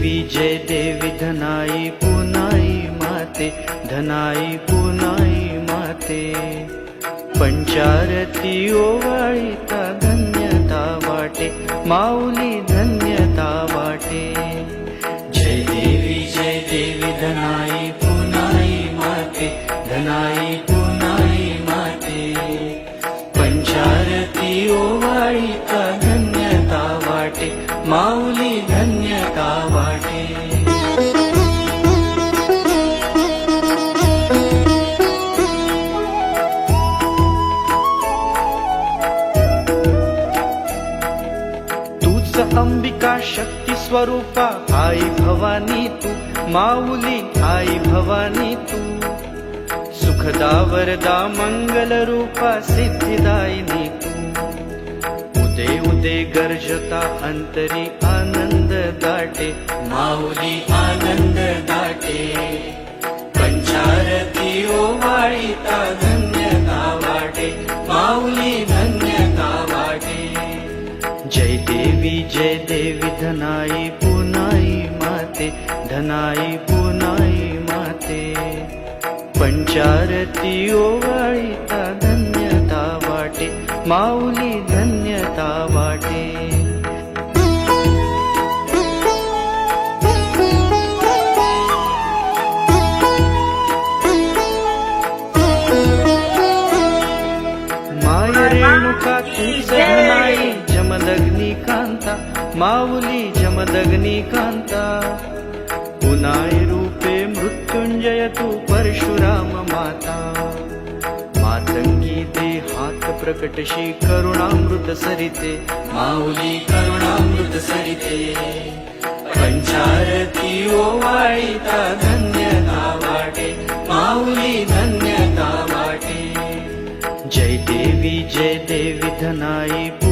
देवी जय देवी धनाई पुनाई माते धनाई पुनाई माते. पंचारती ओवाळीता धन्यता वाटे माऊली धन्यता वाटे. जय देवी जय देवी धनाई पुनाई माते धनाई पुनाई माते. पंचारती ओवाळीता धन्यता वाटे माऊली तूच अंबिका शक्ती स्वरूपा आई भवानी तू माऊली आई भवानी तू। सुखदा वरदा मंगल रूपा सिद्धिदायिनी तू। उदे उदे गर्जता अंतरी आनंद दाटे माऊली आनंद दाटे। देवी जय देवी धनाई पुनाई माते धनाई पुनाई माते। पंचारती ओवाळीता धन्यता वाटे माऊली धन्यता वाटे। माऊली जमदग्नी कांता. पुनाई रूपे मृत्युंजय तू परशुराम माता. मातंगी दे हात प्रकटशी करुणामृत सरिते. माऊली करुणामृत सरिते. पंचारती ओवाळीता धन्यता वाटे माऊली धन्यता वाटे जय देवी जय देवी धनाई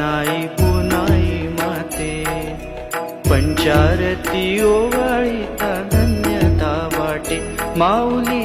नाही पुनाई माते पंचारती ओवाळीता धन्यता वाटे माऊली